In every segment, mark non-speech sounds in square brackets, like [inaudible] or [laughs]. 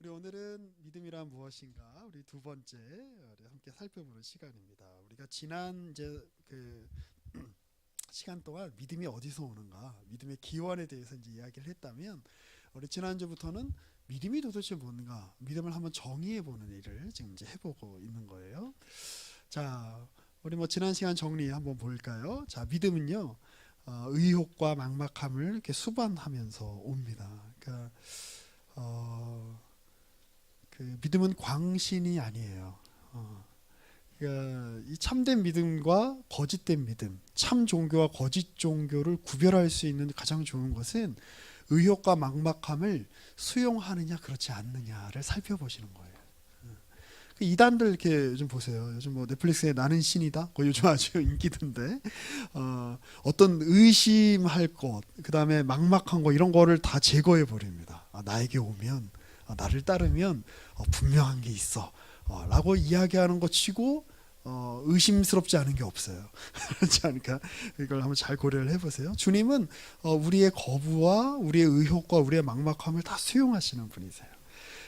우리 오늘은 믿음이란 무엇인가 우리 두 번째 함께 살펴보는 시간입니다. 우리가 지난 이제 그 [clears throat] 시간 동안 믿음이 어디서 오는가, 믿음의 기원에 대해서 이제 이야기를 했다면 우리 지난주부터는 믿음이 도대체 뭔가, 믿음을 한번 정의해 보는 일을 지금 이제 해보고 있는 거예요. 자, 우리 뭐 지난 시간 정리 한번 볼까요? 자, 믿음은요. 어, 의혹과 막막함을 이렇게 수반하면서 옵니다. 그러니까 어, 그 믿음은 광신이 아니에요. 어, 그러니까 이 참된 믿음과 거짓된 믿음, 참 종교와 거짓 종교를 구별할 수 있는 가장 좋은 것은 의혹과 막막함을 수용하느냐 그렇지 않느냐를 살펴보시는 거예요. 그 이단들 이렇게 요즘 보세요. 요즘 뭐 넷플릭스에 나는 신이다. 그거 요즘 아주 [laughs] 인기던데. 어, 어떤 의심할 것, 그 다음에 막막한 거 이런 거를 다 제거해 버립니다. 아, 나에게 오면 아, 나를 따르면 어, 분명한 게 있어. 어, 라고 이야기하는 것 치고 어, 의심스럽지 않은 게 없어요. [laughs] 그렇지 않을까? 이걸 한번 잘 고려를 해보세요. 주님은 어, 우리의 거부와 우리의 의혹과 우리의 막막함을 다 수용하시는 분이세요.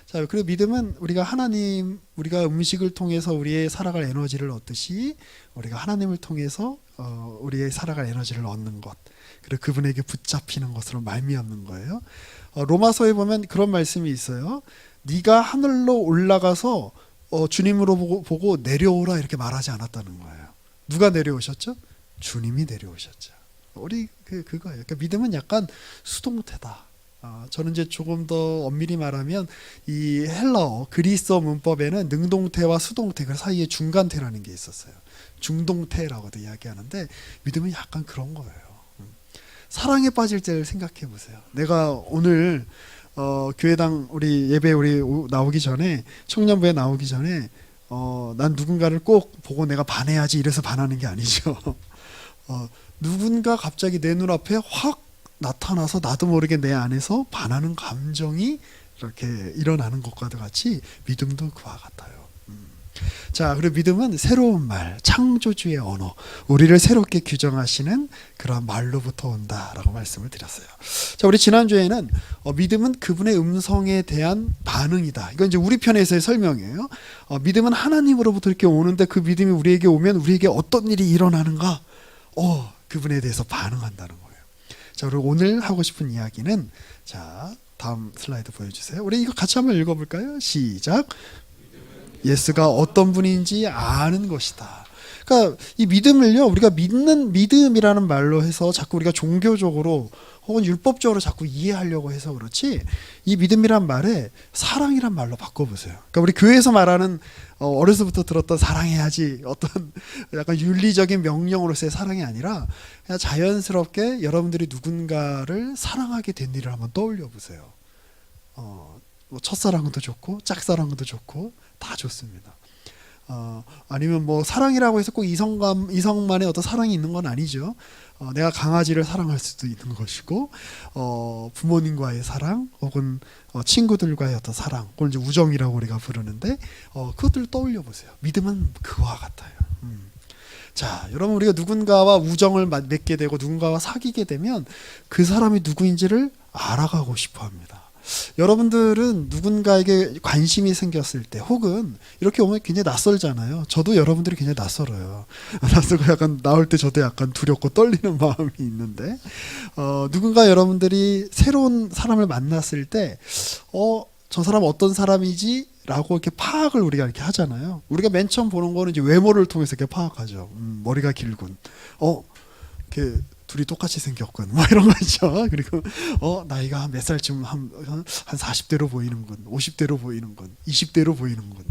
자, 그리고 믿음은 우리가 하나님, 우리가 음식을 통해서 우리의 살아갈 에너지를 얻듯이 우리가 하나님을 통해서 어, 우리의 살아갈 에너지를 얻는 것, 그리고 그분에게 붙잡히는 것으로 말미암는 거예요. 어, 로마서에 보면 그런 말씀이 있어요. 네가 하늘로 올라가서 어, 주님으로 보고, 보고 내려오라 이렇게 말하지 않았다는 거예요. 누가 내려오셨죠? 주님이 내려오셨죠. 우리 그 그거예요. 그러니까 믿음은 약간 수동태다. 아, 저는 이제 조금 더 엄밀히 말하면 이 헬라어 그리스어 문법에는 능동태와 수동태 그 사이에 중간태라는 게 있었어요. 중동태라고도 이야기하는데 믿음은 약간 그런 거예요. 음. 사랑에 빠질 때를 생각해 보세요. 내가 오늘 어, 교회당 우리 예배 우리 오- 나오기 전에 청년부에 나오기 전에 어, 난 누군가를 꼭 보고 내가 반해야지 이래서 반하는 게 아니죠. [laughs] 어, 누군가 갑자기 내 눈앞에 확 나타나서 나도 모르게 내 안에서 반하는 감정이 이렇게 일어나는 것과도 같이 믿음도 그와 같아요. 음. 자, 그리고 믿음은 새로운 말, 창조주의 언어, 우리를 새롭게 규정하시는 그런 말로부터 온다라고 말씀을 드렸어요. 자, 우리 지난주에는 어, 믿음은 그분의 음성에 대한 반응이다. 이건 이제 우리 편에서의 설명이에요. 어, 믿음은 하나님으로부터 이렇게 오는데 그 믿음이 우리에게 오면 우리에게 어떤 일이 일어나는가? 어, 그분에 대해서 반응한다는 거예요. 자, 그리고 오늘 하고 싶은 이야기는 자, 다음 슬라이드 보여주세요. 우리 이거 같이 한번 읽어볼까요? 시작. 예수가 어떤 분인지 아는 것이다. 그러니까 이 믿음을요 우리가 믿는 믿음이라는 말로 해서 자꾸 우리가 종교적으로 혹은 율법적으로 자꾸 이해하려고 해서 그렇지 이 믿음이란 말에 사랑이란 말로 바꿔보세요. 그러니까 우리 교회에서 말하는 어, 어려서부터 들었던 사랑해야지 어떤 [laughs] 약간 윤리적인 명령으로서의 사랑이 아니라 그냥 자연스럽게 여러분들이 누군가를 사랑하게 된 일을 한번 떠올려 보세요. 어, 뭐 첫사랑도 좋고 짝사랑도 좋고 다 좋습니다. 어, 아니면 뭐 사랑이라고 해서 꼭 이성감 이성만의 어떤 사랑이 있는 건 아니죠. 어, 내가 강아지를 사랑할 수도 있는 것이고 어, 부모님과의 사랑 혹은 어, 친구들과의 어떤 사랑 그걸 이제 우정이라고 우리가 부르는데 어, 그것들을 떠올려 보세요. 믿음은 그와 같아요. 음. 자, 여러분 우리가 누군가와 우정을 마- 맺게 되고 누군가와 사귀게 되면 그 사람이 누구인지를 알아가고 싶어 합니다. 여러분들은 누군가에게 관심이 생겼을 때 혹은 이렇게 오면 굉장히 낯설잖아요. 저도 여러분들이 굉장히 낯설어요. [laughs] 낯설고 약간 나올 때 저도 약간 두렵고 떨리는 [laughs] 마음이 있는데 어, 누군가 여러분들이 새로운 사람을 만났을 때 어, 저 사람 어떤 사람이지? 라고 이렇게 파악을 우리가 이렇게 하잖아요. 우리가 맨 처음 보는 거는 이제 외모를 통해서 이렇게 파악하죠. 음, 머리가 길군. 어, 이렇게 둘이 똑같이 생겼군. 뭐 이런 거죠. [laughs] 그리고 어, 나이가 몇 살쯤 한, 한 40대로 보이는군. 50대로 보이는군. 20대로 보이는군.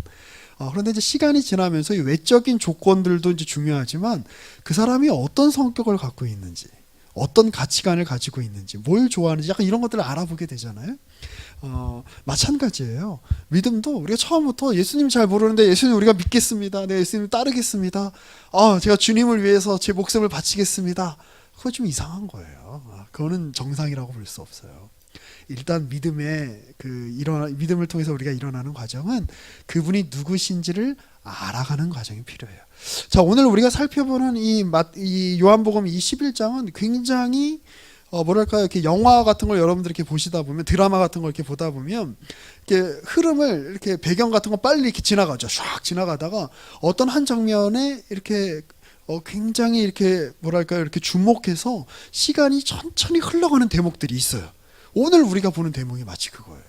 어, 그런데 이제 시간이 지나면서 이 외적인 조건들도 이제 중요하지만 그 사람이 어떤 성격을 갖고 있는지, 어떤 가치관을 가지고 있는지, 뭘 좋아하는지 약간 이런 것들을 알아보게 되잖아요. 어, 마찬가지예요. 믿음도 우리가 처음부터 예수님 잘 모르는데 예수님 우리가 믿겠습니다. 네, 예수님 따르겠습니다. 아, 제가 주님을 위해서 제 목숨을 바치겠습니다. 그거 좀 이상한 거예요. 아, 그거는 정상이라고 볼 수 없어요. 일단 믿음의 그 일어나 믿음을 통해서 우리가 일어나는 과정은 그분이 누구신지를 알아가는 과정이 필요해요. 자, 오늘 우리가 살펴보는 이, 마- 이 요한복음 이 11장은 굉장히 어 뭐랄까요 이렇게 영화 같은 걸 여러분들 이렇게 보시다 보면 드라마 같은 걸 이렇게 보다 보면 이렇게 흐름을 이렇게 배경 같은 거 빨리 이렇게 지나가죠. 샥 지나가다가 어떤 한 장면에 이렇게 어 굉장히 이렇게 뭐랄까요 이렇게 주목해서 시간이 천천히 흘러가는 대목들이 있어요. 오늘 우리가 보는 대목이 마치 그거예요.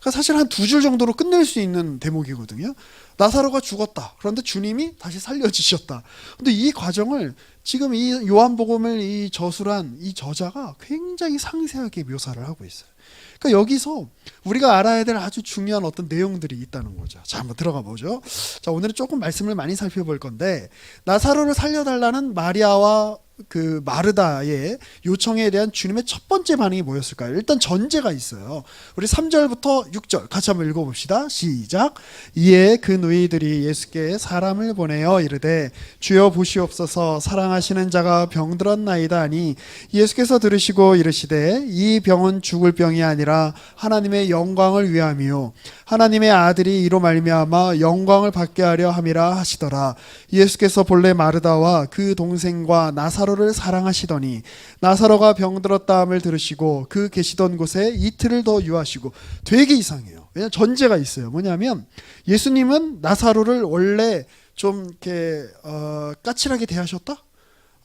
그러니까 사실 한 두 줄 정도로 끝낼 수 있는 대목이거든요. 나사로가 죽었다. 그런데 주님이 다시 살려주셨다. 근데 이 과정을 지금 이 요한복음을 이 저술한 이 저자가 굉장히 상세하게 묘사를 하고 있어요. 그러니까 여기서 우리가 알아야 될 아주 중요한 어떤 내용들이 있다는 거죠. 자, 한번 들어가 보죠. 자, 오늘은 조금 말씀을 많이 살펴볼 건데 나사로를 살려달라는 마리아와 그 마르다의 요청에 대한 주님의 첫 번째 반응이 뭐였을까요? 일단 전제가 있어요. 우리 3절부터 6절 같이 한번 읽어봅시다. 시작. 이에 그 누이들이 예수께 사람을 보내어 이르되 주여 보시옵소서 사랑하시는 자가 병들었나이다 하니 예수께서 들으시고 이르시되 이 병은 죽을 병이 아니라 하나님의 영광을 위함이요 하나님의 아들이 이로 말미암아 영광을 받게 하려 함이라 하시더라. 예수께서 본래 마르다와 그 동생과 나사로를 사랑하시더니 나사로가 병들었다함을 들으시고 그 계시던 곳에 이틀을 더 유하시고 되게 이상해요. 왜냐 전제가 있어요. 뭐냐면 예수님은 나사로를 원래 좀 이렇게 어, 까칠하게 대하셨다.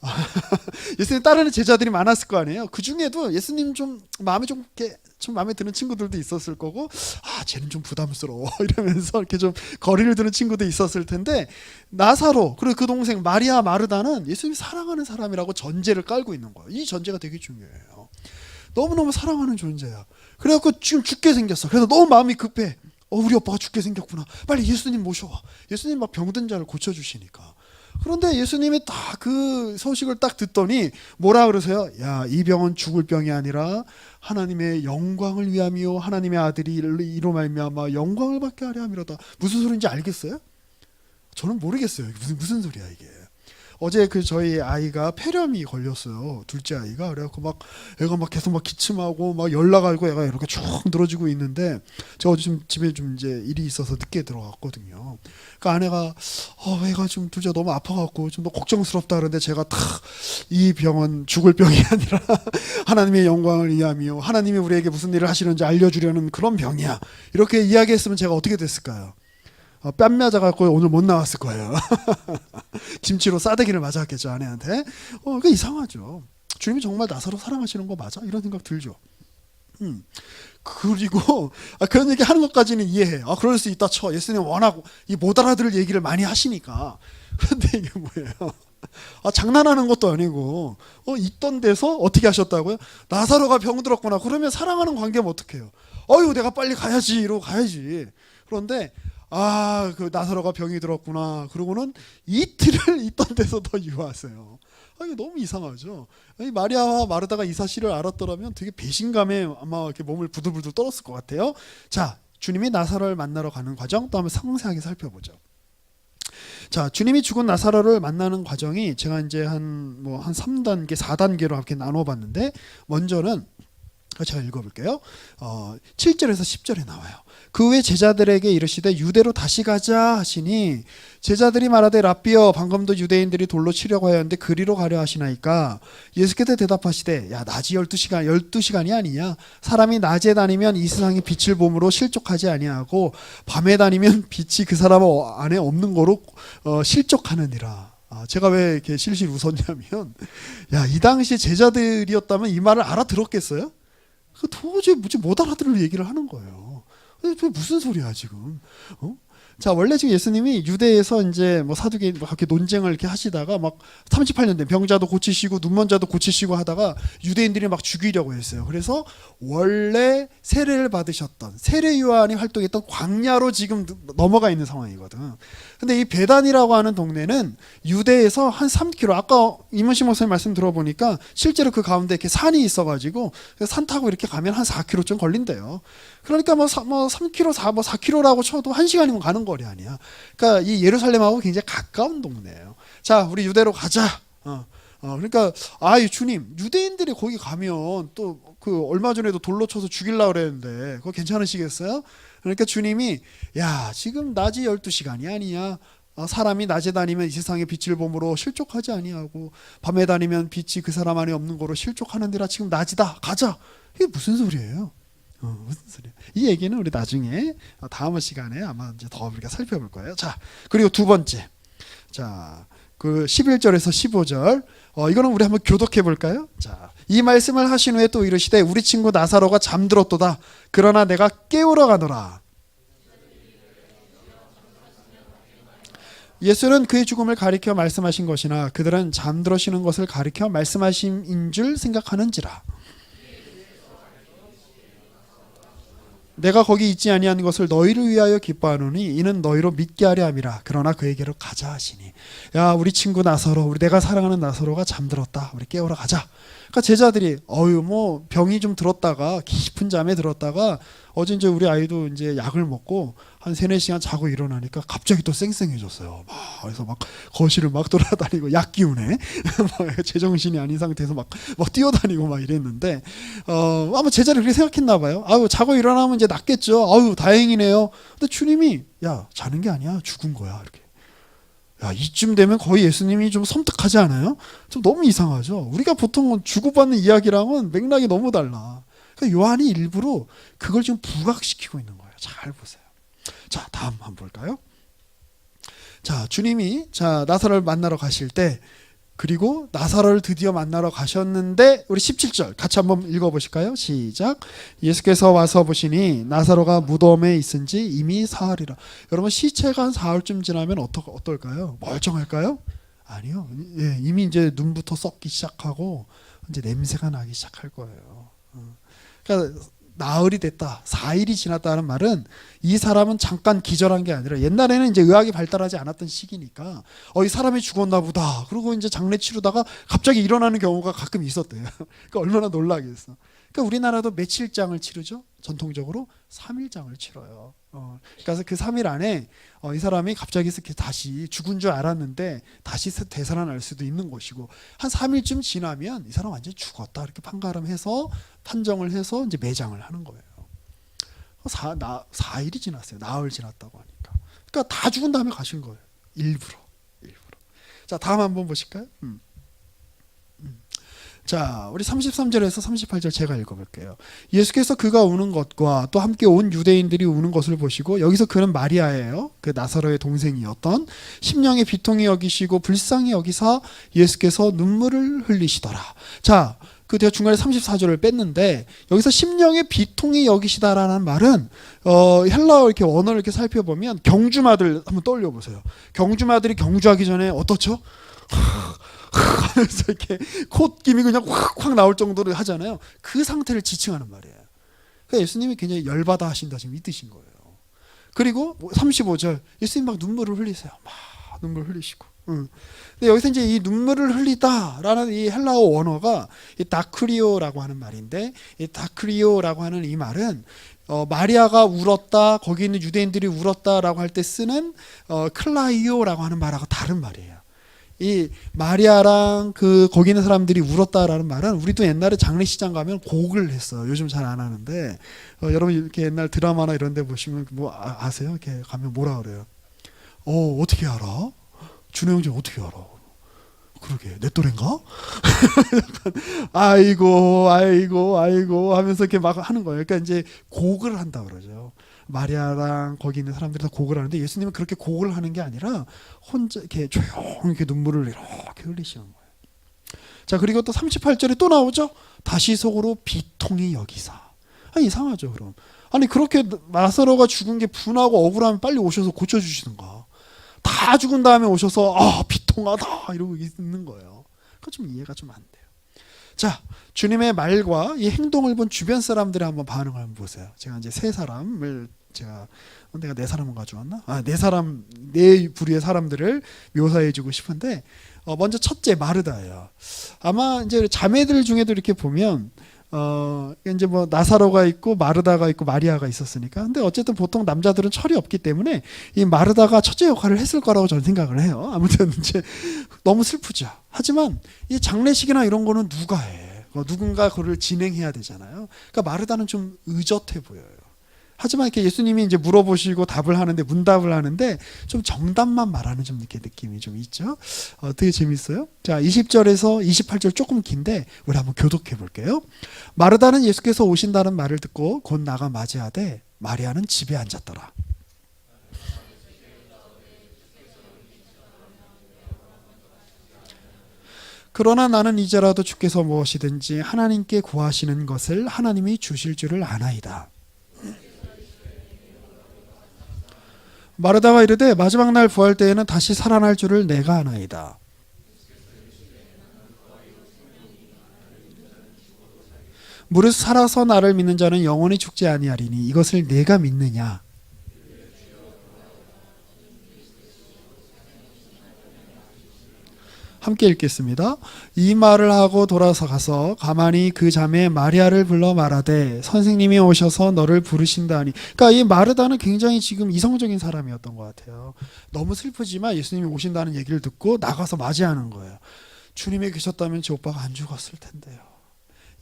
[laughs] 예수님 따르는 제자들이 많았을 거 아니에요. 그 중에도 예수님 좀 마음에 좀 이렇게 좀 마음에 드는 친구들도 있었을 거고, 아 쟤는 좀 부담스러워 [laughs] 이러면서 이렇게 좀 거리를 두는 친구도 있었을 텐데 나사로 그리고 그 동생 마리아 마르다는 예수님이 사랑하는 사람이라고 전제를 깔고 있는 거예요. 이 전제가 되게 중요해요. 너무 너무 사랑하는 존재야. 그래갖고 지금 죽게 생겼어. 그래서 너무 마음이 급해. 어 우리 오빠가 죽게 생겼구나. 빨리 예수님 모셔와. 예수님 막 병든 자를 고쳐주시니까. 그런데 예수님이 딱 그 소식을 딱 듣더니 뭐라 그러세요? 야, 이 병은 죽을 병이 아니라 하나님의 영광을 위함이요 하나님의 아들이 이로 말미암아 영광을 받게 하려 함이로다. 무슨 소리인지 알겠어요? 저는 모르겠어요. 무슨 무슨 소리야 이게. 어제 그 저희 아이가 폐렴이 걸렸어요. 둘째 아이가 그래갖고 막 애가 막 계속 막 기침하고 막 열나가고 애가 이렇게 쭉 늘어지고 있는데 제가 어제 좀 집에 좀 이제 일이 있어서 늦게 들어갔거든요. 그러니까 아내가 어 애가 좀 둘째 너무 아파갖고 좀더 걱정스럽다 그러는데 제가 탁 이 병은 죽을 병이 [laughs] 아니라 하나님의 영광을 위함이요 하나님이 우리에게 무슨 일을 하시는지 알려주려는 그런 병이야 이렇게 이야기했으면 제가 어떻게 됐을까요? 어, 뺨 맞아갖고 오늘 못 나왔을 거예요. [laughs] 김치로 싸대기를 맞았겠죠 아내한테. 어, 그 이상하죠. 주님이 정말 나사로 사랑하시는 거 맞아? 이런 생각 들죠. 음. 그리고 아, 그런 얘기 하는 것까지는 이해해. 아 그럴 수 있다 쳐. 예수님 워낙 이 못 알아들을 얘기를 많이 하시니까. 그런데 이게 뭐예요? 아 장난하는 것도 아니고 어 있던 데서 어떻게 하셨다고요? 나사로가 병들었구나. 그러면 사랑하는 관계면 어떡해요? 어유 내가 빨리 가야지 이러고 가야지. 그런데 아, 그 나사로가 병이 들었구나. 그러고는 이틀을 [laughs] 있던 데서 더 유하세요. 아, 이게 너무 이상하죠. 아니, 마리아와 마르다가 이 사실을 알았더라면 되게 배신감에 아마 이렇게 몸을 부들부들 떨었을 것 같아요. 자, 주님이 나사로를 만나러 가는 과정 또 한번 상세하게 살펴보죠. 자, 주님이 죽은 나사로를 만나는 과정이 제가 이제 한 뭐한 3단계, 4단계로 이렇게 나눠 봤는데 먼저는 제가 읽어볼게요. 어, 7절에서 10절에 나와요. 그 후에 제자들에게 이르시되 유대로 다시 가자 하시니 제자들이 말하되 랍비여 방금도 유대인들이 돌로 치려고 하였는데 그리로 가려 하시나이까 예수께서 대답하시되 야 낮이 12시간 12시간이 아니냐 사람이 낮에 다니면 이 세상의 빛을 봄으로 실족하지 아니하고 밤에 다니면 빛이 그 사람 안에 없는 거로 어, 실족하느니라 아, 제가 왜 이렇게 실실 웃었냐면 야 이 당시 제자들이었다면 이 말을 알아들었겠어요? 그 도저히 못 알아들을 얘기를 하는 거예요. 무슨 소리야 지금? 어? 자 원래 지금 예수님이 유대에서 이제 뭐 사두개 뭐 이렇게 논쟁을 이렇게 하시다가 막 38년 된 병자도 고치시고 눈먼 자도 고치시고 하다가 유대인들이 막 죽이려고 했어요. 그래서 원래 세례를 받으셨던 세례 요한이 활동했던 광야로 지금 넘어가 있는 상황이거든. 근데 이 베단이라고 하는 동네는 유대에서 한 3km 아까 이문식 목사님 말씀 들어보니까 실제로 그 가운데 이렇게 산이 있어 가지고 산 타고 이렇게 가면 한 4km쯤 걸린대요. 그러니까 뭐, 사, 뭐 3km, 4, 뭐 4km라고 쳐도 1시간이면 가는 거리 아니야. 그러니까 이 예루살렘하고 굉장히 가까운 동네예요. 자, 우리 유대로 가자. 어. 어, 그러니까 아이 주님 유대인들이 거기 가면 또 그 얼마 전에도 돌로 쳐서 죽일라 그랬는데 그거 괜찮으시겠어요? 그러니까 주님이 야 지금 낮이 12시간이 아니야 어, 사람이 낮에 다니면 이 세상의 빛을 보므로 실족하지 아니하고 밤에 다니면 빛이 그 사람 안에 없는 거로 실족하는데라 지금 낮이다 가자 이게 무슨 소리예요? 어, 무슨 소리야? 이 얘기는 우리 나중에 어, 다음 시간에 아마 이제 더 우리가 살펴볼 거예요. 자 그리고 두 번째 자 그 11절에서 15절 어, 이거는 우리 한번 교독해 볼까요? 자, 이 말씀을 하신 후에 또 이르시되 우리 친구 나사로가 잠들었도다. 그러나 내가 깨우러 가노라. 예수는 그의 죽음을 가리켜 말씀하신 것이나 그들은 잠들으시는 것을 가리켜 말씀하심인 줄 생각하는지라. 내가 거기 있지 아니한 것을 너희를 위하여 기뻐하노니 이는 너희로 믿게 하려 함이라. 그러나 그에게로 가자 하시니. 야, 우리 친구 나서로, 우리 내가 사랑하는 나서로가 잠들었다. 우리 깨우러 가자. 그러니까 제자들이 어유 뭐 병이 좀 들었다가 깊은 잠에 들었다가 어제 이제 우리 아이도 이제 약을 먹고 한 세네 시간 자고 일어나니까 갑자기 또 쌩쌩해졌어요. 막 그래서 막 거실을 막 돌아다니고 약 기운에 [laughs] 막 제정신이 아닌 상태에서 막, 막 뛰어다니고 막 이랬는데 어 아마 제자를 그렇게 생각했나 봐요. 아유 자고 일어나면 이제 낫겠죠. 아유 다행이네요. 근데 주님이 야 자는 게 아니야 죽은 거야 이렇게. 야 이쯤 되면 거의 예수님이 좀 섬뜩하지 않아요? 좀 너무 이상하죠. 우리가 보통 주고받는 이야기랑은 맥락이 너무 달라. 그러니까 요한이 일부러 그걸 지금 부각시키고 있는 거예요. 잘 보세요. 자 다음 한번 볼까요? 자 주님이 자 나사로를 만나러 가실 때 그리고 나사로를 드디어 만나러 가셨는데 우리 17절 같이 한번 읽어 보실까요? 시작. 예수께서 와서 보시니 나사로가 무덤에 있은지 이미 사흘이라. 여러분 시체가 한 사흘쯤 지나면 어떠, 어떨까요? 멀쩡할까요? 아니요. 예, 이미 이제 눈부터 썩기 시작하고 이제 냄새가 나기 시작할 거예요. 어. 그러니까 나흘이 됐다, 4일이 지났다는 말은 이 사람은 잠깐 기절한 게 아니라 옛날에는 이제 의학이 발달하지 않았던 시기니까 어 이 사람이 죽었나 보다. 그리고 이제 장례 치르다가 갑자기 일어나는 경우가 가끔 있었대요. [laughs] 그러니까 얼마나 놀라겠어. 그러니까 우리나라도 며칠장을 치르죠? 전통적으로 3일장을 치러요. 어, 그래서 그 3일 안에 어, 이 사람이 갑자기 이렇게 다시 죽은 줄 알았는데 다시 되살아날 수도 있는 것이고 한 3일쯤 지나면 이 사람 완전히 죽었다 이렇게 판가름해서 판정을 해서 이제 매장을 하는 거예요. 사, 나, 4일이 지났어요. 나흘 지났다고 하니까. 그러니까 다 죽은 다음에 가신 거예요. 일부러. 일부러. 자, 다음 한번 보실까요? 음. 음. 자, 우리 33절에서 38절 제가 읽어볼게요. 예수께서 그가 우는 것과 또 함께 온 유대인들이 우는 것을 보시고 여기서 그는 마리아예요. 그 나사로의 동생이었던 심령의 비통이 여기시고 불쌍히 여기사 예수께서 눈물을 흘리시더라. 자, 그 제가 중간에 34절을 뺐는데 여기서 심령의 비통이 여기시다라는 말은 어 헬라어 이렇게 원어를 이렇게 살펴보면 경주마들 한번 떠올려 보세요. 경주마들이 경주하기 전에 어떻죠? [laughs] 하면서 이렇게 콧김이 그냥 확확 나올 정도로 하잖아요. 그 상태를 지칭하는 말이에요. 그러니까 예수님이 굉장히 열받아 하신다 지금 이 뜻인 거예요. 그리고 35절 예수님 막 눈물을 흘리세요. 막 눈물 흘리시고. 응. 근데 여기서 이제 이 눈물을 흘리다라는 이 헬라어 원어가 이 다크리오라고 하는 말인데 이 다크리오라고 하는 이 말은 어, 마리아가 울었다 거기 있는 유대인들이 울었다라고 할 때 쓰는 어, 클라이오라고 하는 말하고 다른 말이에요. 이 마리아랑 그 거기 있는 사람들이 울었다라는 말은 우리도 옛날에 장례식장 가면 곡을 했어요. 요즘 잘 안 하는데 어, 여러분 이렇게 옛날 드라마나 이런 데 보시면 뭐 아, 아세요? 이렇게 가면 뭐라 그래요? 어 어떻게 알아? 준영진 어떻게 알아? 그러게 내 또래인가? [laughs] 아이고 아이고 아이고 하면서 이렇게 막 하는 거예요. 그러니까 이제 곡을 한다 그러죠. 마리아랑 거기 있는 사람들이 다 곡을 하는데 예수님은 그렇게 곡을 하는 게 아니라 혼자 이렇게 조용히 눈물을 이렇게 흘리시는 거예요. 자 그리고 또 38절에 또 나오죠. 다시 속으로 비통이 여기사. 아 이상하죠 그럼. 아니 그렇게 나사로가 죽은 게 분하고 억울하면 빨리 오셔서 고쳐주시든가. 다 죽은 다음에 오셔서 아 비통하다 이러고 있는 거예요. 그좀 이해가 좀 안 돼요. 자 주님의 말과 이 행동을 본 주변 사람들의 한번 반응을 한번 보세요. 제가 이제 세 사람을 제가 어, 내가 네 사람을 가져왔나? 아 네 사람 네 부류의 사람들을 묘사해 주고 싶은데 어, 먼저 첫째 마르다예요. 아마 이제 자매들 중에도 이렇게 보면 어 이제 뭐 나사로가 있고 마르다가 있고 마리아가 있었으니까 근데 어쨌든 보통 남자들은 철이 없기 때문에 이 마르다가 첫째 역할을 했을 거라고 저는 생각을 해요 아무튼 이제 너무 슬프죠 하지만 이 장례식이나 이런 거는 누가 해 어, 누군가 그를 진행해야 되잖아요 그러니까 마르다는 좀 의젓해 보여요 하지만 이렇게 예수님이 이제 물어보시고 답을 하는데 문답을 하는데 좀 정답만 말하는 좀 이렇게 느낌이 좀 있죠. 어, 되게 재밌어요. 자, 20절에서 28절 조금 긴데 우리 한번 교독해 볼게요. 마르다는 예수께서 오신다는 말을 듣고 곧 나가 맞이하되 마리아는 집에 앉았더라. 그러나 나는 이제라도 주께서 무엇이든지 하나님께 구하시는 것을 하나님이 주실 줄을 아나이다. 마르다가 이르되 마지막 날 부활 때에는 다시 살아날 줄을 내가 아나이다. 무릇 살아서 나를 믿는 자는 영원히 죽지 아니하리니 이것을 내가 믿느냐? 함께 읽겠습니다. 이 말을 하고 돌아서 가서 가만히 그 자매 마리아를 불러 말하되 선생님이 오셔서 너를 부르신다니. 그러니까 이 마르다는 굉장히 지금 이성적인 사람이었던 것 같아요. 너무 슬프지만 예수님이 오신다는 얘기를 듣고 나가서 맞이하는 거예요. 주님이 계셨다면 제 오빠가 안 죽었을 텐데요.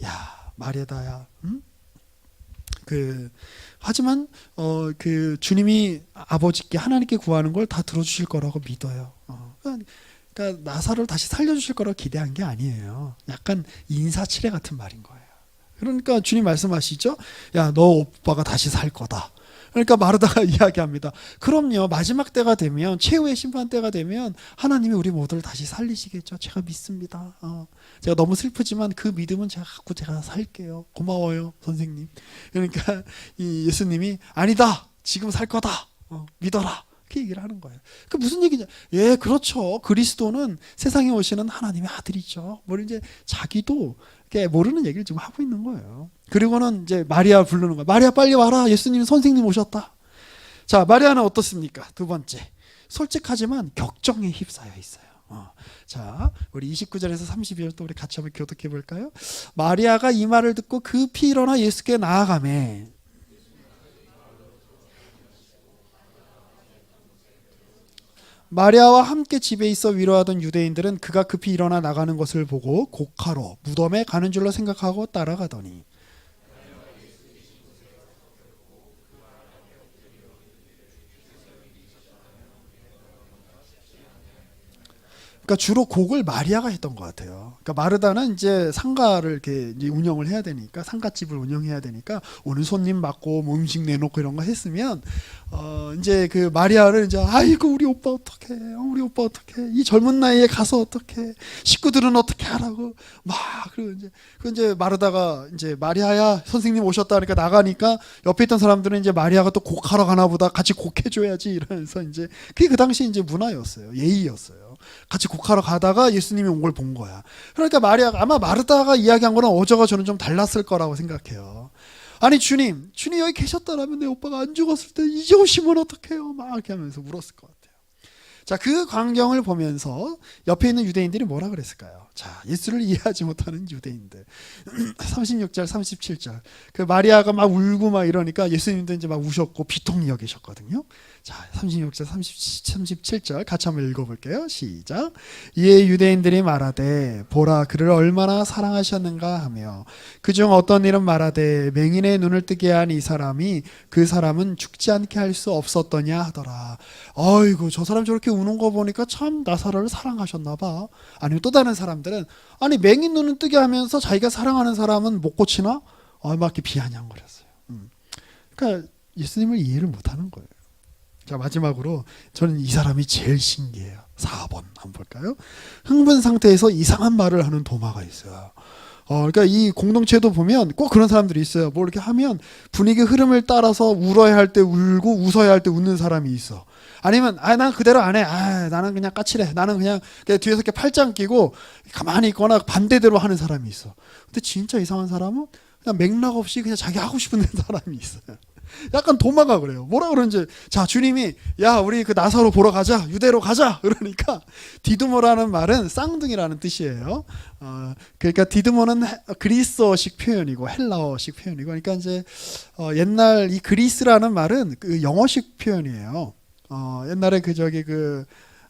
야 마리아다야. 응? 그 하지만 어 그 주님이 아버지께 하나님께 구하는 걸 다 들어주실 거라고 믿어요. 어, 그러니까 나사를 다시 살려주실 거라고 기대한 게 아니에요. 약간 인사치레 같은 말인 거예요. 그러니까 주님 말씀하시죠. 야, 너 오빠가 다시 살 거다. 그러니까 마르다가 [laughs] 이야기합니다. 그럼요. 마지막 때가 되면 최후의 심판 때가 되면 하나님이 우리 모두를 다시 살리시겠죠. 제가 믿습니다. 어. 제가 너무 슬프지만 그 믿음은 제가 갖고 제가 살게요. 고마워요, 선생님. 그러니까 이 예수님이 아니다. 지금 살 거다. 어, 믿어라. 그 얘기를 하는 거예요. 그 무슨 얘기냐? 예, 그렇죠. 그리스도는 세상에 오시는 하나님의 아들이죠. 뭐 이제 자기도 모르는 얘기를 지금 하고 있는 거예요. 그리고는 이제 마리아 부르는 거야. 마리아 빨리 와라. 예수님 선생님 오셨다. 자, 마리아는 어떻습니까? 두 번째. 솔직하지만 격정에 휩싸여 있어요. 어. 자, 우리 29절에서 32절 또 우리 같이 한번 교독해 볼까요? 마리아가 이 말을 듣고 급히 일어나 예수께 나아가매 마리아와 함께 집에 있어 위로하던 유대인들은 그가 급히 일어나 나가는 것을 보고 곡하러 무덤에 가는 줄로 생각하고 따라가더니 그러니까 주로 곡을 마리아가 했던 것 같아요. 그러니까 마르다는 이제 상가를 이렇게 운영을 해야 되니까 상가집을 운영해야 되니까 오는 손님 맞고 뭐 음식 내놓고 이런 거 했으면 어 이제 그 마리아를 이제 아이고 우리 오빠 어떡해. 우리 오빠 어떡해. 이 젊은 나이에 가서 어떡해. 식구들은 어떻게 하라고. 막 그리고 이제 그 이제 마르다가 이제 마리아야 선생님 오셨다 하니까 나가니까 옆에 있던 사람들은 이제 마리아가 또 곡하러 가나 보다. 같이 곡해줘야지 이러면서 이제 그게 그 당시 이제 문화였어요. 예의였어요. 같이 곡하러 가다가 예수님이 온 걸 본 거야. 그러니까 마리아가 아마 마르다가 이야기한 거는 어저가 저는 좀 달랐을 거라고 생각해요. 아니 주님, 주님 여기 계셨다라면 내 오빠가 안 죽었을 때 이제 오시면 어떡해요? 막 이렇게 하면서 울었을 것 같아요. 자, 그 광경을 보면서 옆에 있는 유대인들이 뭐라 그랬을까요? 자, 예수를 이해하지 못하는 유대인들. [clears throat] 36절, 37절. 그 마리아가 막 울고 막 이러니까 예수님도 이제 막 우셨고 비통히 여기셨거든요. 자, 36절, 30, 37절 같이 한번 읽어볼게요. 시작. 이에 유대인들이 말하되 보라 그를 얼마나 사랑하셨는가 하며 그중 어떤 이는 말하되 맹인의 눈을 뜨게 한 이 사람이 그 사람은 죽지 않게 할 수 없었더냐 하더라. 아이고 저 사람 저렇게 우는 거 보니까 참 나사로를 사랑하셨나 봐. 아니면 또 다른 사람들은 아니 맹인 눈을 뜨게 하면서 자기가 사랑하는 사람은 못 고치나? 아, 막 이렇게 비아냥거렸어요. 음. 그러니까 예수님을 이해를 못하는 거예요. 자 마지막으로 저는 이 사람이 제일 신기해요. 4번 한번 볼까요? 흥분 상태에서 이상한 말을 하는 도마가 있어요. 어, 그러니까 이 공동체도 보면 꼭 그런 사람들이 있어요. 뭐 이렇게 하면 분위기 흐름을 따라서 울어야 할 때 울고 웃어야 할 때 웃는 사람이 있어. 아니면 아 난 그대로 안 해. 아 나는 그냥 까칠해. 나는 그냥 뒤에서 이렇게 팔짱 끼고 가만히 있거나 반대대로 하는 사람이 있어. 근데 진짜 이상한 사람은 그냥 맥락 없이 그냥 자기 하고 싶은 [laughs] 사람이 있어요. 약간 도마가 그래요. 뭐라 그러는지 자 주님이 야 우리 그 나사로 보러 가자 유대로 가자 그러니까 디드모라는 말은 쌍둥이라는 뜻이에요. 어, 그러니까 디드모는 해- 그리스어식 표현이고 헬라어식 표현이고 그러니까 이제 어, 옛날 이 그리스라는 말은 그 영어식 표현이에요. 어, 옛날에 그 저기 그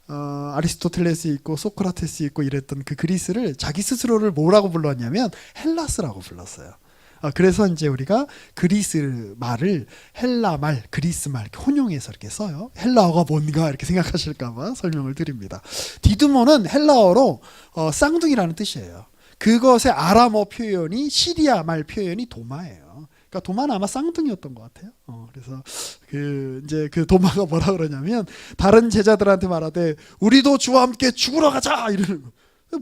어, 아리스토텔레스 있고 소크라테스 있고 이랬던 그 그리스를 자기 스스로를 뭐라고 불렀냐면 헬라스라고 불렀어요. 어, 그래서 이제 우리가 그리스 말을 헬라 말, 그리스 말 혼용해서 이렇게 써요. 헬라어가 뭔가 이렇게 생각하실까봐 설명을 드립니다. 디드모는 헬라어로 어, 쌍둥이라는 뜻이에요. 그것의 아람어 표현이 시리아 말 표현이 도마예요. 그러니까 도마는 아마 쌍둥이였던 것 같아요. 어, 그래서 그 이제 그 도마가 [laughs] 뭐라 그러냐면 다른 제자들한테 말하되 우리도 주와 함께 죽으러 가자 이러는 거.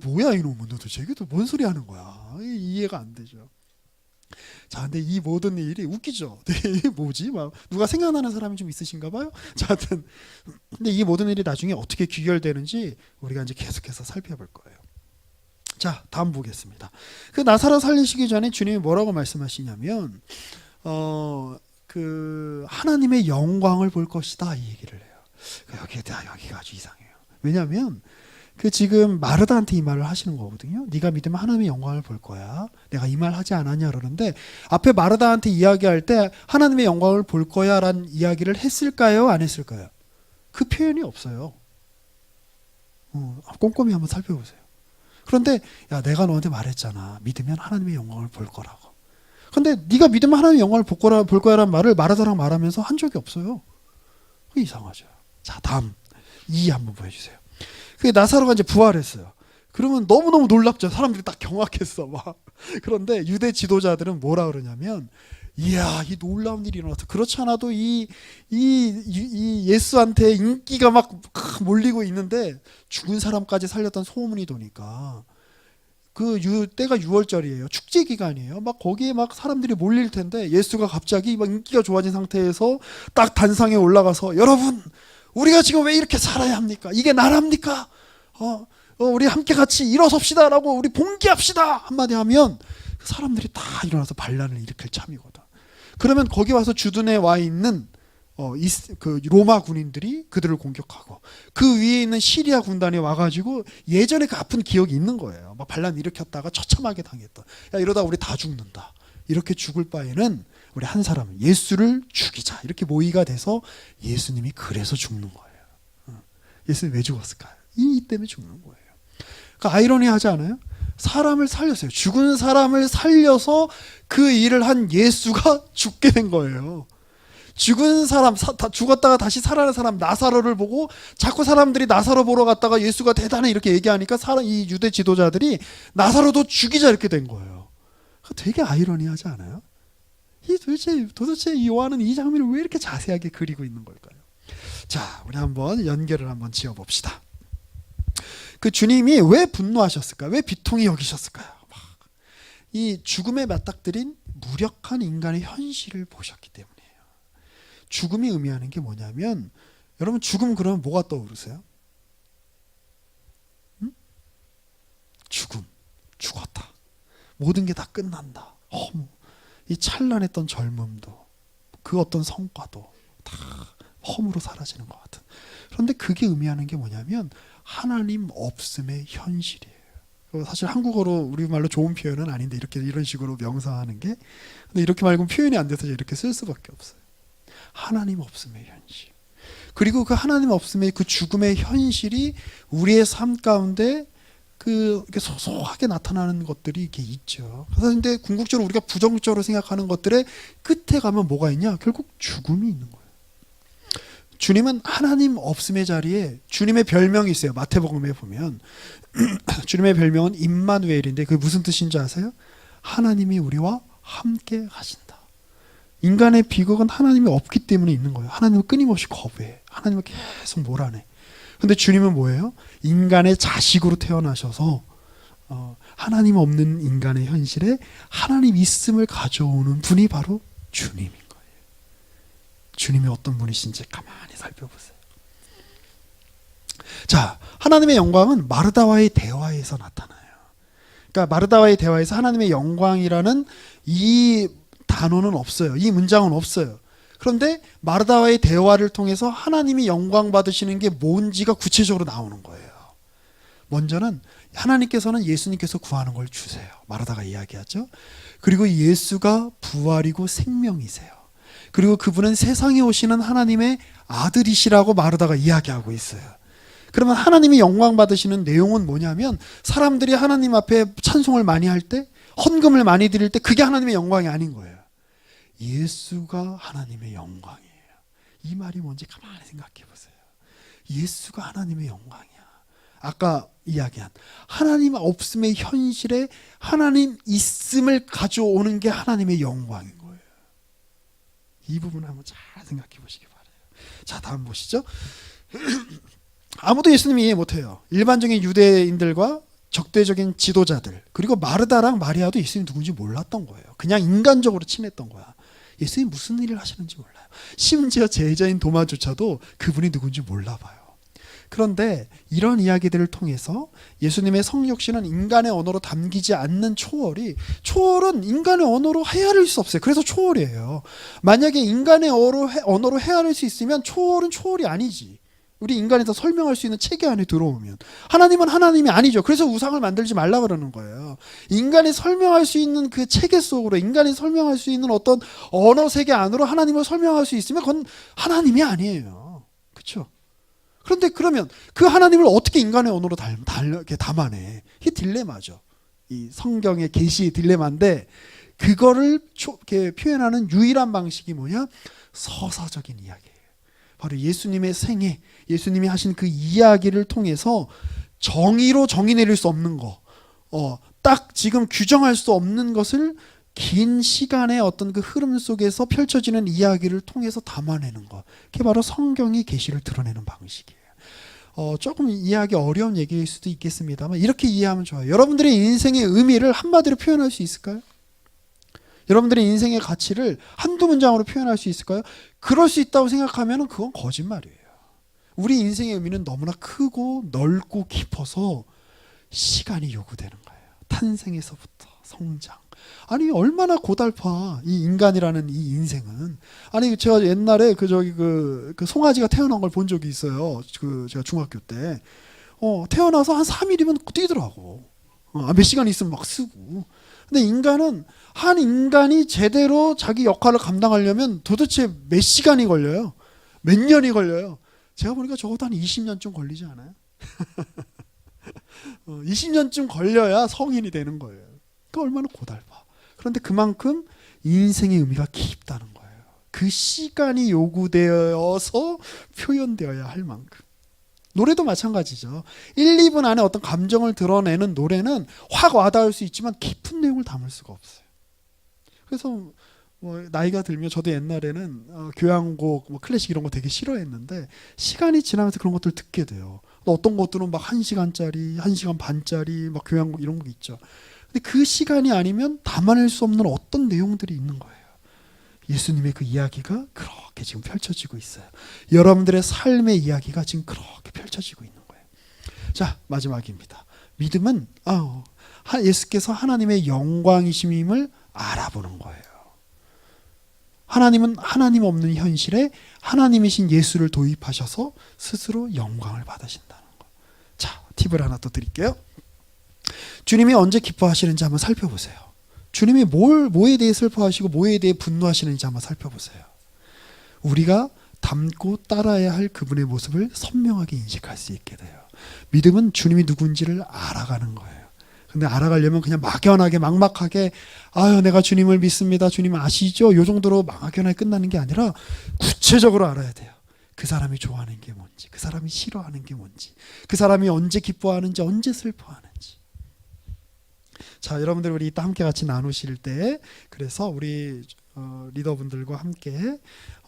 뭐야 이놈은 도대체 이게 또 뭔 소리 하는 거야? 이해가 안 되죠. 자, 근데 이 모든 일이 웃기죠. [laughs] 이게 뭐지? 막 누가 생각나는 사람이 좀 있으신가 봐요. [laughs] 자, 하여튼 근데 이 모든 일이 나중에 어떻게 귀결되는지 우리가 이제 계속해서 살펴볼 거예요. 자, 다음 보겠습니다. 그 나사로 살리시기 전에 주님이 뭐라고 말씀하시냐면 어, 그 하나님의 영광을 볼 것이다 이 얘기를 해요. 그 여기가 여기가 아주 이상해요. 왜냐하면 그 지금 마르다한테 이 말을 하시는 거거든요. 네가 믿으면 하나님의 영광을 볼 거야. 내가 이 말 하지 않았냐 그러는데 앞에 마르다한테 이야기할 때 하나님의 영광을 볼 거야라는 이야기를 했을까요? 안 했을까요? 그 표현이 없어요. 어, 꼼꼼히 한번 살펴보세요. 그런데 야 내가 너한테 말했잖아. 믿으면 하나님의 영광을 볼 거라고. 근데 네가 믿으면 하나님의 영광을 볼 거라 볼 거야라는 말을 마르다랑 말하면서 한 적이 없어요. 그게 이상하죠. 자 다음 이 한번 보여주세요. 그 나사로가 이제 부활했어요. 그러면 너무 너무 놀랍죠. 사람들이 딱 경악했어 막. 그런데 유대 지도자들은 뭐라 그러냐면, 이야 이 놀라운 일이 일어났어. 그렇지 않아도 이 이 이 예수한테 인기가 막 몰리고 있는데 죽은 사람까지 살렸던 소문이 도니까 그 유, 때가 6월절이에요. 축제 기간이에요. 막 거기에 막 사람들이 몰릴 텐데 예수가 갑자기 막 인기가 좋아진 상태에서 딱 단상에 올라가서 여러분 우리가 지금 왜 이렇게 살아야 합니까? 이게 나랍니까? 어, 어, 우리 함께 같이 일어섭시다라고 우리 봉기합시다 한마디 하면 그 사람들이 다 일어나서 반란을 일으킬 참이거든. 그러면 거기 와서 주둔해 와 있는 어, 이스, 그 로마 군인들이 그들을 공격하고 그 위에 있는 시리아 군단이 와가지고 예전에 그 아픈 기억이 있는 거예요. 막 반란 일으켰다가 처참하게 당했다. 야 이러다 우리 다 죽는다. 이렇게 죽을 바에는 우리 한 사람 예수를 죽이자 이렇게 모의가 돼서 예수님이 그래서 죽는 거예요. 어. 예수님 왜 죽었을까요? 이 때문에 죽는 거예요. 그러니까 아이러니하지 않아요? 사람을 살렸어요. 죽은 사람을 살려서 그 일을 한 예수가 [laughs] 죽게 된 거예요. 죽은 사람, 사, 다 죽었다가 다시 살아난 사람 나사로를 보고 자꾸 사람들이 나사로 보러 갔다가 예수가 대단해 이렇게 얘기하니까 사람, 이 유대 지도자들이 나사로도 죽이자 이렇게 된 거예요. 되게 아이러니하지 않아요? 이 도대체 도대체 이 요한은 이 장면을 왜 이렇게 자세하게 그리고 있는 걸까요? 자, 우리 한번 연결을 한번 지어 봅시다. 그 주님이 왜 분노하셨을까? 왜 비통히 여기셨을까요? 이 죽음에 맞닥뜨린 무력한 인간의 현실을 보셨기 때문이에요. 죽음이 의미하는 게 뭐냐면 여러분 죽음 그러면 뭐가 떠오르세요? 응? 죽음, 죽었다. 모든 게 다 끝난다. 허무. 이 찬란했던 젊음도 그 어떤 성과도 다 허무로 사라지는 것 같은. 그런데 그게 의미하는 게 뭐냐면 하나님 없음의 현실이에요. 사실 한국어로 우리말로 좋은 표현은 아닌데 이렇게 이런 식으로 명사하는 게 근데 이렇게 말고 표현이 안 돼서 이렇게 쓸 수밖에 없어요. 하나님 없음의 현실. 그리고 그 하나님 없음의 그 죽음의 현실이 우리의 삶 가운데 그 이렇게 소소하게 나타나는 것들이 이렇게 있죠. 근데 궁극적으로 우리가 부정적으로 생각하는 것들의 끝에 가면 뭐가 있냐? 결국 죽음이 있는 거예요. 주님은 하나님 없음의 자리에 주님의 별명이 있어요. 마태복음에 보면 [clears throat] 주님의 별명은 임마누엘인데 그게 무슨 뜻인지 아세요? 하나님이 우리와 함께 하신다. 인간의 비극은 하나님이 없기 때문에 있는 거예요. 하나님을 끊임없이 거부해. 하나님을 계속 몰아내. 근데 주님은 뭐예요? 인간의 자식으로 태어나셔서 어, 하나님 없는 인간의 현실에 하나님 있음을 가져오는 분이 바로 거예요. 주님이 어떤 분이신지 가만히 살펴보세요. 자, 하나님의 영광은 마르다와의 대화에서 나타나요. 그러니까 마르다와의 대화에서 하나님의 영광이라는 이 단어는 없어요. 이 문장은 없어요. 그런데 마르다와의 대화를 통해서 하나님이 영광 받으시는 게 뭔지가 구체적으로 나오는 거예요. 먼저는 하나님께서는 예수님께서 구하는 걸 주세요. 마르다가 이야기하죠. 그리고 예수가 부활이고 생명이세요. 그리고 그분은 세상에 오시는 하나님의 아들이시라고 마르다가 이야기하고 있어요. 그러면 하나님이 영광 받으시는 내용은 뭐냐면 사람들이 하나님 앞에 찬송을 많이 할 때 헌금을 많이 드릴 때 그게 하나님의 영광이 아닌 거예요. 예수가 하나님의 영광이에요. 이 말이 뭔지 가만히 생각해 보세요. 예수가 하나님의 영광이야. 아까 이야기한 하나님 없음의 현실에 하나님 있음을 가져오는 게 하나님의 영광인 거예요. 이 부분 한번 잘 생각해 보시기 바래요. 자, 다음 보시죠. [clears throat] 아무도 예수님 이해 못해요. 일반적인 유대인들과 적대적인 지도자들 그리고 마르다랑 마리아도 예수님 누군지 몰랐던 거예요. 그냥 인간적으로 친했던 거야. 예수님 무슨 일을 하시는지 몰라요. 심지어 제자인 도마조차도 그분이 누군지 몰라봐요. 그런데 이런 이야기들을 통해서 예수님의 성육신은 인간의 언어로 담기지 않는 초월이 초월은 인간의 언어로 헤아릴 수 없어요. 그래서 초월이에요. 만약에 인간의 언어로, 헤아릴 수 있으면 초월은 초월이 아니지. 우리 인간에서 설명할 수 있는 체계 안에 들어오면 하나님은 하나님이 아니죠. 그래서 우상을 만들지 말라 그러는 거예요. 인간이 설명할 수 있는 그 체계 속으로 인간이 설명할 수 있는 어떤 언어 세계 안으로 하나님을 설명할 수 있으면 그건 하나님이 아니에요. 그렇죠? 그런데 그러면 그 하나님을 어떻게 인간의 언어로 담아내? 이게 딜레마죠. 이 성경의 계시의 딜레마인데 그거를 표현하는 유일한 방식이 뭐냐? 서사적인 이야기예요. 바로 예수님의 생애, 예수님이 하신 그 이야기를 통해서 정의로 정의 내릴 수 없는 거, 어, 딱 지금 규정할 수 없는 것을 긴 시간의 어떤 그 흐름 속에서 펼쳐지는 이야기를 통해서 담아내는 것. 그게 바로 성경이 계시를 드러내는 방식이에요. 어, 조금 이해하기 어려운 얘기일 수도 있겠습니다만 이렇게 이해하면 좋아요. 여러분들의 인생의 의미를 한마디로 표현할 수 있을까요? 여러분들의 인생의 가치를 한두 문장으로 표현할 수 있을까요? 그럴 수 있다고 생각하면 그건 거짓말이에요. 우리 인생의 의미는 너무나 크고 넓고 깊어서 시간이 요구되는 거예요. 탄생에서부터 성장. 아니 얼마나 고달파 이 인간이라는 이 인생은. 아니 제가 옛날에 그 저기 그, 그 송아지가 태어난 걸 본 적이 있어요. 그 제가 중학교 때. 어 태어나서 한 3일이면 뛰더라고. 어, 몇 시간 있으면 막 쓰고. 근데 인간은 한 인간이 제대로 자기 역할을 감당하려면 도대체 몇 시간이 걸려요? 몇 년이 걸려요? 제가 보니까 적어도 한 20년쯤 걸리지 않아요? [laughs] 어, 20년쯤 걸려야 성인이 되는 거예요. 그 얼마나 고달파. 그런데 그만큼 인생의 의미가 깊다는 거예요. 그 시간이 요구되어서 표현되어야 할 만큼. 노래도 마찬가지죠. 1, 2분 안에 어떤 감정을 드러내는 노래는 확 와닿을 수 있지만 깊은 내용을 담을 수가 없어요. 그래서 뭐 나이가 들면 저도 옛날에는 어, 교향곡, 뭐 클래식 이런 거 되게 싫어했는데 시간이 지나면서 그런 것들 듣게 돼요. 어떤 것들은 막한 시간짜리, 한 시간 반짜리, 막 교향곡 이런 거 있죠. 근데 그 시간이 아니면 담아낼 수 없는 어떤 내용들이 있는 거예요. 예수님의 그 이야기가 그렇게 지금 펼쳐지고 있어요. 여러분들의 삶의 이야기가 지금 그렇게 펼쳐지고 있는 거예요. 자 마지막입니다. 믿음은 아, 하- 예수께서 하나님의 영광이심임을 알아보는 거예요. 하나님은 하나님 없는 현실에 하나님이신 예수를 도입하셔서 스스로 영광을 받으신다는 거. 자, 팁을 하나 또 드릴게요. 주님이 언제 기뻐하시는지 한번 살펴보세요. 주님이 뭘 뭐에 대해 슬퍼하시고 뭐에 대해 분노하시는지 한번 살펴보세요. 우리가 닮고 따라야 할 그분의 모습을 선명하게 인식할 수 있게 돼요. 믿음은 주님이 누군지를 알아가는 거예요. 근데 알아가려면 그냥 막연하게 막막하게 아유 내가 주님을 믿습니다. 주님 아시죠? 요 정도로 막연하게 끝나는 게 아니라 구체적으로 알아야 돼요. 그 사람이 좋아하는 게 뭔지, 그 사람이 싫어하는 게 뭔지, 그 사람이 언제 기뻐하는지, 언제 슬퍼하는지. 자, 여러분들 우리 이따 함께 같이 나누실 때 그래서 우리 어, 리더분들과 함께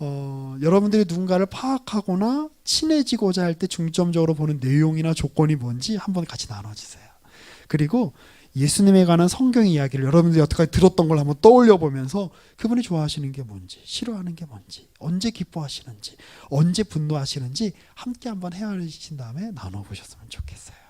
어, 여러분들이 누군가를 파악하거나 친해지고자 할 때 중점적으로 보는 내용이나 조건이 뭔지 한번 같이 나눠주세요. 그리고 예수님에 관한 성경 이야기를 여러분들이 여태까지 들었던 걸 한번 떠올려 보면서 그분이 좋아하시는 게 뭔지, 싫어하는 게 뭔지, 언제 기뻐하시는지, 언제 분노하시는지 함께 한번 헤아리신 다음에 나눠 보셨으면 좋겠어요.